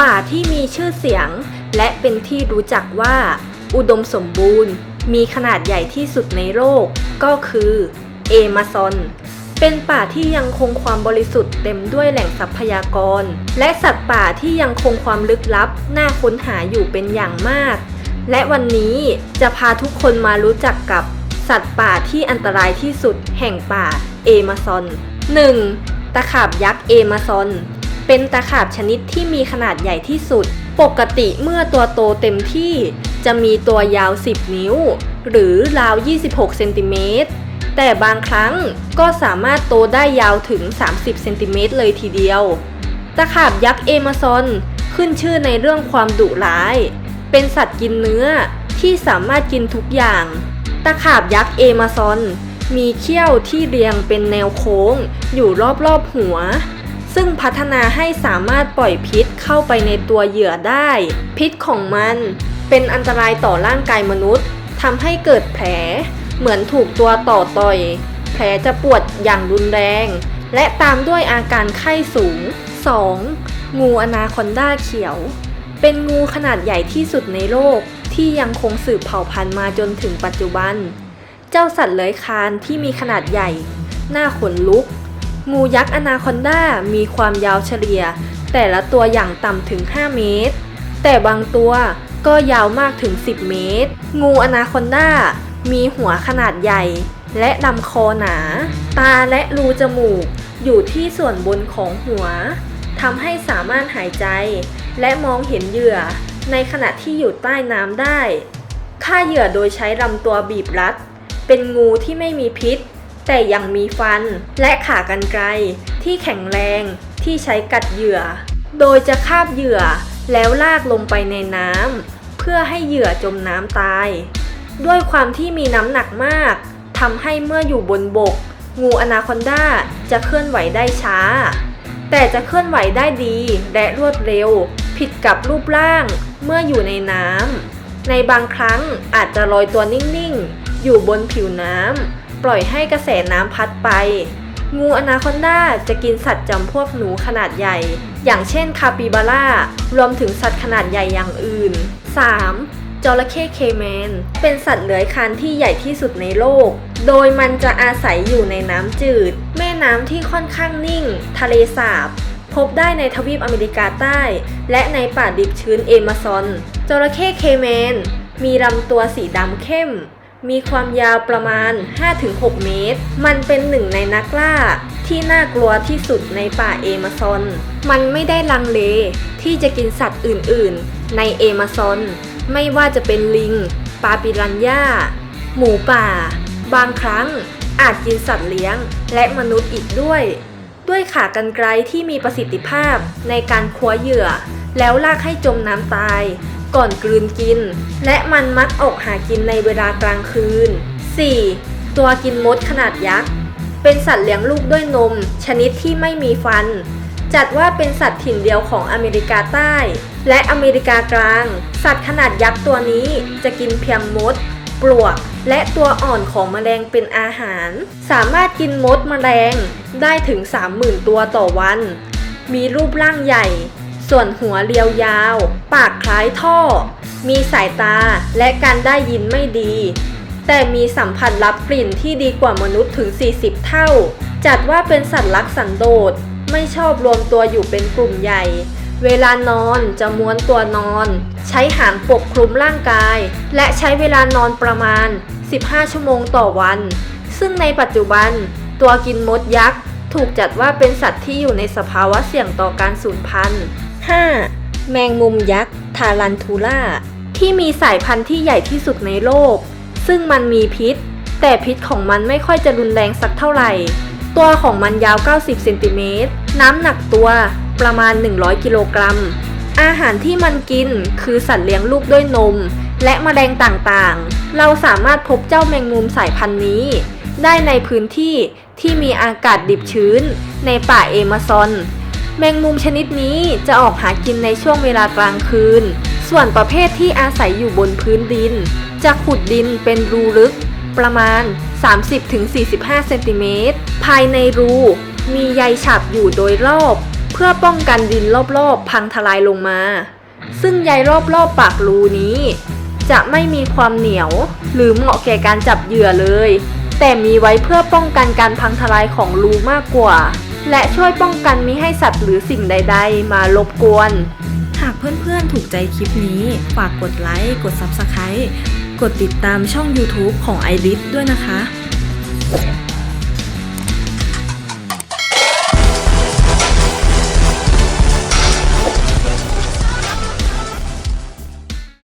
ป่าที่มีชื่อเสียง และเป็นที่รู้จักว่า อุดมสมบูรณ์ มีขนาดใหญ่ที่สุดในโลกก็คือเอมะซอนเป็นป่าที่ยังคงความบริสุทธิ์เต็มด้วยแหล่งทรัพยากร และสัตว์ป่าที่ยังคงความลึกลับ น่าค้นหาอยู่เป็นอย่างมาก และวันนี้จะพาทุกคนมารู้จักกับสัตว์ป่าที่อันตรายที่สุดแห่งป่าเอมะซอน 1. ตะขาบยักษ์เอมะซอน เป็นตะขาบชนิดที่มีขนาดใหญ่ที่สุด ปกติเมื่อตัวโตเต็มที่ จะมีตัวยาว 10 นิ้ว หรือราว 26 เซนติเมตร แต่บางครั้งก็สามารถโตได้ยาวถึง 30 เซนติเมตรเลยทีเดียว ตะขาบยักษ์เอมะซอนขึ้นชื่อในเรื่องความดุร้าย เป็นสัตว์กินเนื้อที่สามารถกินทุกอย่าง ตะขาบยักษ์เอมะซอนมีเขี้ยวที่เรียงเป็นแนวโค้งอยู่รอบๆหัว ซึ่งพัฒนาให้สามารถปล่อยพิษเข้าไปในตัวเหยื่อได้ พิษของมันเป็นอันตรายต่อร่างกายมนุษย์ทำให้เกิดแผล เหมือนถูกตัวต่อต่อย แผลจะปวดอย่างรุนแรง และตามด้วยอาการไข้สูง 2. งูอนาคอนดาเขียว เป็นงูขนาดใหญ่ที่สุดในโลกที่ยังคงสืบเผ่าพันธุ์มาจนถึงปัจจุบัน เจ้าสัตว์เลื้อยคลานที่มีขนาดใหญ่ หน้าขนลุก งูยักษ์อนาคอนดามีความยาวเฉลี่ย แต่ละตัวอย่างต่ำถึง 5 เมตร แต่บางตัวก็ยาวมากถึง 10 เมตร งูอนาคอนดามีหัวขนาดใหญ่ และลำคอหนา ตาและรูจมูกอยู่ที่ส่วนบนของหัวทำให้สามารถหายใจ และมองเห็นเหยื่อ ในขณะที่อยู่ใต้น้ำได้ฆ่าเหยื่อโดยใช้ลำตัวบีบรัด เป็นงูที่ไม่มีพิษ แต่ยังมีฟันและขากรรไกรที่แข็งแรงที่ใช้กัดเหยื่อ โดยจะคาบเหยื่อแล้วลากลงไปในน้ำเพื่อให้เหยื่อจมน้ำตาย ด้วยความที่มีน้ำหนักมากทำให้เมื่ออยู่บนบก งูอนาคอนดาจะเคลื่อนไหวได้ช้า แต่จะเคลื่อนไหวได้ดีและรวดเร็ว ผิดกับรูปร่างเมื่ออยู่ในน้ำในบางครั้งอาจจะลอยตัวนิ่ง ๆ อยู่บนผิวน้ำ ปล่อยให้กระแสน้ำพัดไป งูอนาคอนดาจะกินสัตว์จำพวกหนูขนาดใหญ่ อย่างเช่นคาปิบาร่ารวมถึงสัตว์ขนาดใหญ่อย่างอื่น 3. จระเข้เคแมน เป็นสัตว์เลื้อยคลานที่ใหญ่ที่สุดในโลก โดยมันจะอาศัยอยู่ในน้ำจืด แม่น้ำที่ค่อนข้างนิ่ง ทะเลสาบพบได้ในทวีปอเมริกาใต้ และในป่าดิบชื้นเอมะซอน จระเข้เคแมน มีลำตัวสีดำเข้ม มีความยาวประมาณ 5-6 เมตร มันเป็นหนึ่งในนักล่าที่น่ากลัวที่สุดในป่าเอมะซอน มันไม่ได้ลังเลที่จะกินสัตว์อื่นๆ ในเอมะซอน ไม่ว่าจะเป็นลิงปาปิรันย่า หมูป่า บางครั้งอาจกินสัตว์เลี้ยง และมนุษย์อีกด้วย ด้วยขากรรไกรที่มีประสิทธิภาพในการคว้าเหยื่อ แล้วลากให้จมน้ำตาย ก่อนกลืนกิน และมันมักออกหากินในเวลากลางคืน 4. ตัวกินมดขนาดยักษ์ เป็นสัตว์เลี้ยงลูกด้วยนม ชนิดที่ไม่มีฟัน จัดว่าเป็นสัตว์ถิ่นเดียวของอเมริกาใต้ และอเมริกากลาง สัตว์ขนาดยักษ์ตัวนี้จะกินเพียงมด ปลวก และตัวอ่อนของแมลงเป็นอาหาร สามารถกินมดแมลงได้ถึง 30,000 ตัวต่อวัน มีรูปร่างใหญ่ ส่วนหัวเรียวยาว ปากคล้ายท่อ มีสายตาและการได้ยินไม่ดี แต่มีสัมผัสรับกลิ่นที่ดีกว่ามนุษย์ถึง 40 เท่า จัดว่าเป็นสัตว์รักสันโดษ ไม่ชอบรวมตัวอยู่เป็นกลุ่มใหญ่ เวลานอนจะม้วนตัวนอน ใช้หางปกคลุมร่างกาย และใช้เวลานอนประมาณ 15 ชั่วโมงต่อวัน ซึ่งในปัจจุบัน ตัวกินมดยักษ์ถูกจัดว่าเป็นสัตว์ที่อยู่ในสภาวะเสี่ยงต่อการสูญพันธุ์ 5. แมงมุมยักษ์ทารันทูล่า ที่มีสายพันธุ์ที่ใหญ่ที่สุดในโลก ซึ่งมันมีพิษ แต่พิษของมันไม่ค่อยจะรุนแรงสักเท่าไหร่ ตัวของมันยาว 90 เซนติเมตร น้ำหนักตัวประมาณ 100 กิโลกรัม อาหารที่มันกินคือสัตว์เลี้ยงลูกด้วยนม และแมลงต่างๆ เราสามารถพบเจ้าแมงมุมสายพันธุ์นี้ ได้ในพื้นที่ที่มีอากาศดิบชื้น ในป่าเอมะซอน แมงมุมชนิดนี้จะออกหากินในช่วงเวลากลางคืน ส่วนประเภทที่อาศัยอยู่บนพื้นดิน จะขุดดินเป็นรูลึก ประมาณ 30-45 เซนติเมตร ภายในรู มีใยฉับอยู่โดยรอบเพื่อพื่อป้องกันดินรอบๆ พังทลายลงมา ซึ่งใยรอบๆปากรูนี้ จะไม่มีความเหนียว หรือเหมาะแก่การจับเหยื่อเลย แต่มีไว้เพื่อป้องกันการพังทลายของรูมากกว่า และช่วยป้องกันมิให้สัตว์หรือสิ่งใด ๆ มารบกวน หากเพื่อนๆ ถูกใจคลิปนี้ ฝากกดไลค์ กด Subscribe กดติดตามช่อง YouTube ของ i อริด้วยนะคะ